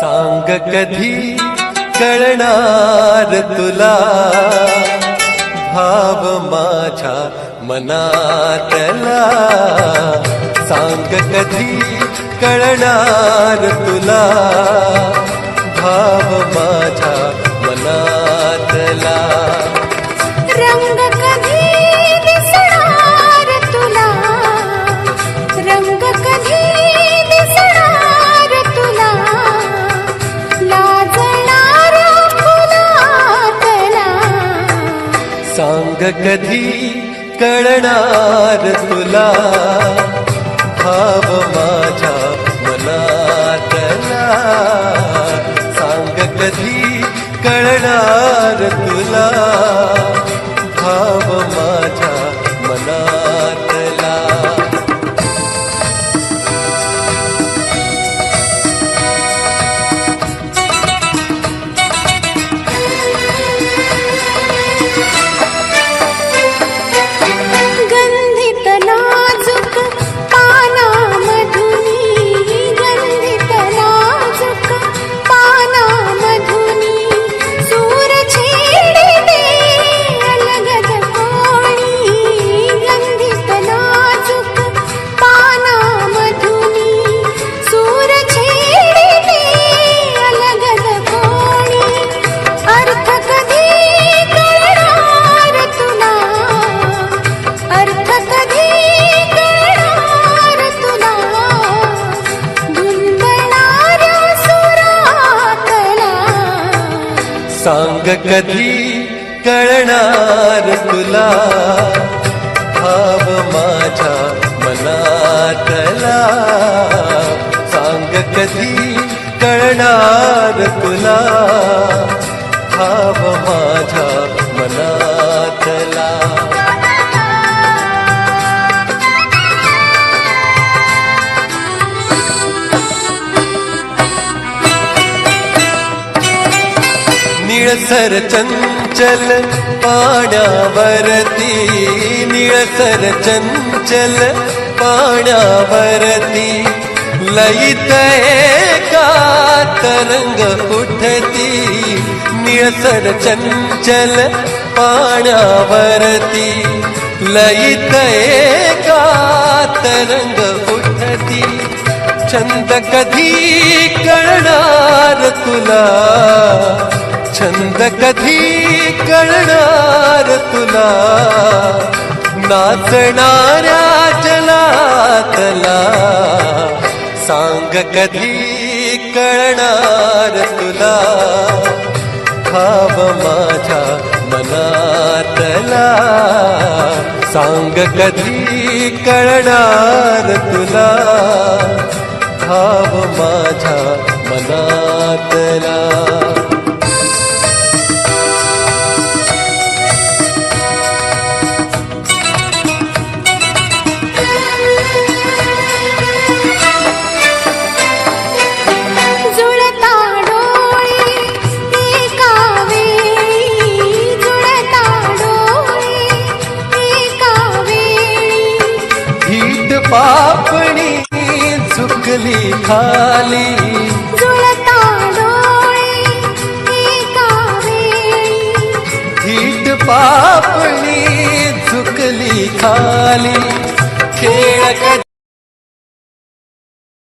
सांग कधी कळणार तुला? भाव माझ्या मनातला. सांग कधी कळणार तुला? कधी कळणार तुला? भाव माझ्या मनातला. सांग कधी कळणार तुला? सांग कधी कळणार तुला? भाव माझ्या मनातला. सांग कधी कळणार तुला? भाव माझ्या निळसर चंचल पाण्यावरती निळसर चंचल पाण्यावरती. लईत एका तरंग उठती निळसर चंचल पाण्यावरती. लयित एका तरंग उठती छंद कधी कळणार तुला. छंद कधी कळणार तुला? नाचणाऱ्या जलातला. सांग कधी कळणार तुला? खाब माझ्या मनातला. सांग कधी कळणार तुला? भाव माझ्या मनातला. पापणी चुकली खाली. हीट पापणी चुकली खाली. खेळ